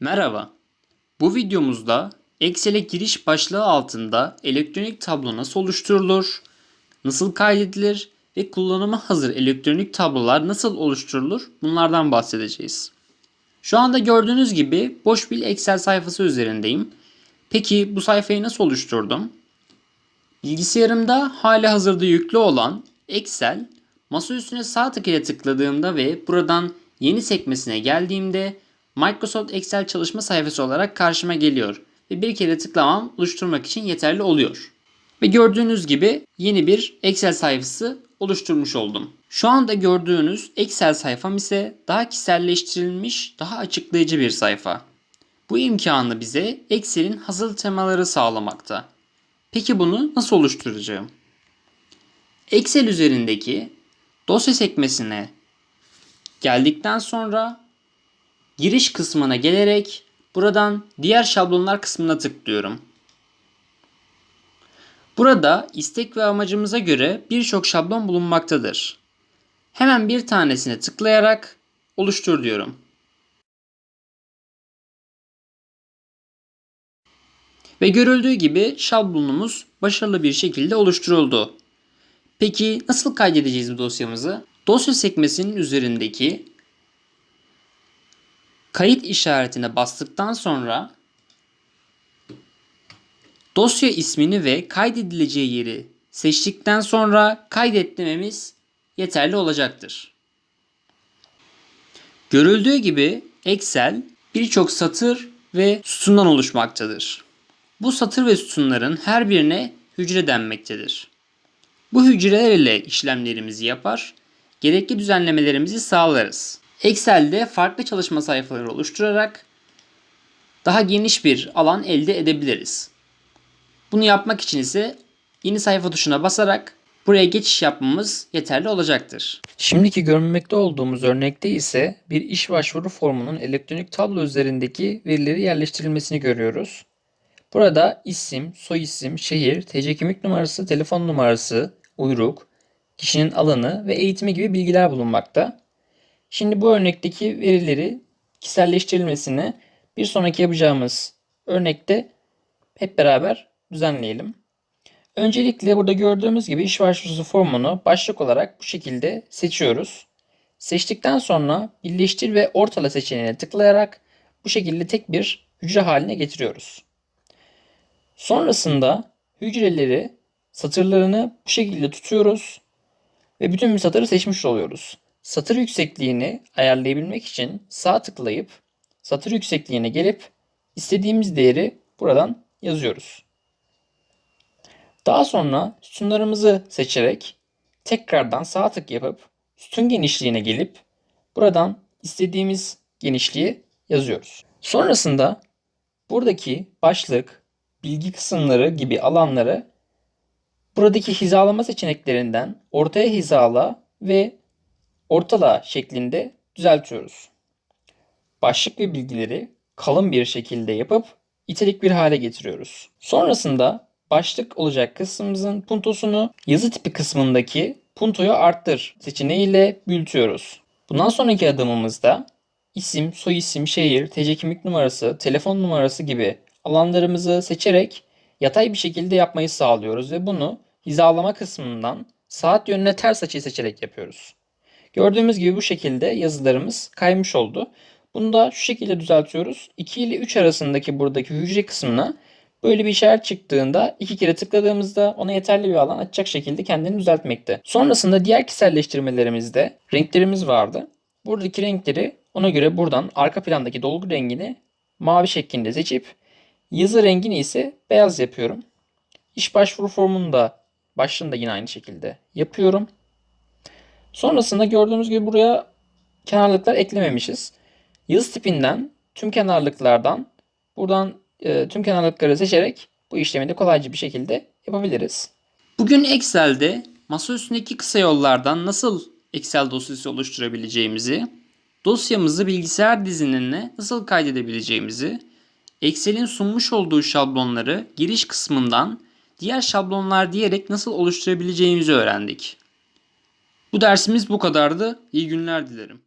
Merhaba. Bu videomuzda Excel'e giriş başlığı altında elektronik tablo nasıl oluşturulur, nasıl kaydedilir ve kullanıma hazır elektronik tablolar nasıl oluşturulur bunlardan bahsedeceğiz. Şu anda gördüğünüz gibi boş bir Excel sayfası üzerindeyim. Peki bu sayfayı nasıl oluşturdum? Bilgisayarımda hali hazırda yüklü olan Excel, masa üstüne sağ tık ile tıkladığımda ve buradan yeni sekmesine geldiğimde Microsoft Excel çalışma sayfası olarak karşıma geliyor ve bir kere tıklamam oluşturmak için yeterli oluyor. Ve gördüğünüz gibi yeni bir Excel sayfası oluşturmuş oldum. Şu anda gördüğünüz Excel sayfam ise daha kişiselleştirilmiş, daha açıklayıcı bir sayfa. Bu imkanı bize Excel'in hazır temaları sağlamakta. Peki bunu nasıl oluşturacağım? Excel üzerindeki dosya sekmesine geldikten sonra giriş kısmına gelerek buradan diğer şablonlar kısmına tıklıyorum. Burada istek ve amacımıza göre birçok şablon bulunmaktadır. Hemen bir tanesine tıklayarak oluştur diyorum. Ve görüldüğü gibi şablonumuz başarılı bir şekilde oluşturuldu. Peki nasıl kaydedeceğiz bu dosyamızı? Dosya sekmesinin üzerindeki kayıt işaretine bastıktan sonra dosya ismini ve kaydedileceği yeri seçtikten sonra kaydet dememiz yeterli olacaktır. Görüldüğü gibi Excel birçok satır ve sütundan oluşmaktadır. Bu satır ve sütunların her birine hücre denmektedir. Bu hücreler ile işlemlerimizi yapar, gerekli düzenlemelerimizi sağlarız. Excel'de farklı çalışma sayfaları oluşturarak daha geniş bir alan elde edebiliriz. Bunu yapmak için ise yeni sayfa tuşuna basarak buraya geçiş yapmamız yeterli olacaktır. Şimdiki görmekte olduğumuz örnekte ise bir iş başvuru formunun elektronik tablo üzerindeki verileri yerleştirilmesini görüyoruz. Burada isim, soyisim, şehir, TC kimlik numarası, telefon numarası, uyruk, kişinin alanı ve eğitimi gibi bilgiler bulunmakta. Şimdi bu örnekteki verileri kişiselleştirilmesini bir sonraki yapacağımız örnekte hep beraber düzenleyelim. Öncelikle burada gördüğümüz gibi iş başvurusu formunu başlık olarak bu şekilde seçiyoruz. Seçtikten sonra birleştir ve ortala seçeneğine tıklayarak bu şekilde tek bir hücre haline getiriyoruz. Sonrasında hücreleri satırlarını bu şekilde tutuyoruz ve bütün bir satırı seçmiş oluyoruz. Satır yüksekliğini ayarlayabilmek için sağ tıklayıp satır yüksekliğine gelip istediğimiz değeri buradan yazıyoruz. Daha sonra sütunlarımızı seçerek tekrardan sağ tık yapıp sütun genişliğine gelip buradan istediğimiz genişliği yazıyoruz. Sonrasında buradaki başlık, bilgi kısımları gibi alanları buradaki hizalama seçeneklerinden ortaya hizala ve ortala şeklinde düzeltiyoruz. Başlık ve bilgileri kalın bir şekilde yapıp itelik bir hale getiriyoruz. Sonrasında başlık olacak kısmımızın puntosunu yazı tipi kısmındaki puntoyu arttır seçeneğiyle büyütüyoruz. Bundan sonraki adımımızda isim, soyisim, şehir, TC kimlik numarası, telefon numarası gibi alanlarımızı seçerek yatay bir şekilde yapmayı sağlıyoruz ve bunu hizalama kısmından saat yönüne ters açıyı seçerek yapıyoruz. Gördüğümüz gibi bu şekilde yazılarımız kaymış oldu. Bunu da şu şekilde düzeltiyoruz. 2 ile 3 arasındaki buradaki hücre kısmına böyle bir işaret çıktığında iki kere tıkladığımızda ona yeterli bir alan açacak şekilde kendini düzeltmekte. Sonrasında diğer kişiselleştirmelerimizde renklerimiz vardı. Buradaki renkleri ona göre buradan arka plandaki dolgu rengini mavi şeklinde seçip yazı rengini ise beyaz yapıyorum. İş başvuru formunu da başlığını da yine aynı şekilde yapıyorum. Sonrasında gördüğünüz gibi buraya kenarlıklar eklememişiz. Yazı tipinden tüm kenarlıklardan buradan e, tüm kenarlıkları seçerek bu işlemi de kolayca bir şekilde yapabiliriz. Bugün Excel'de masa üstündeki kısa yollardan nasıl Excel dosyası oluşturabileceğimizi, dosyamızı bilgisayar dizinine nasıl kaydedebileceğimizi, Excel'in sunmuş olduğu şablonları giriş kısmından diğer şablonlar diyerek nasıl oluşturabileceğimizi öğrendik. Bu dersimiz bu kadardı. İyi günler dilerim.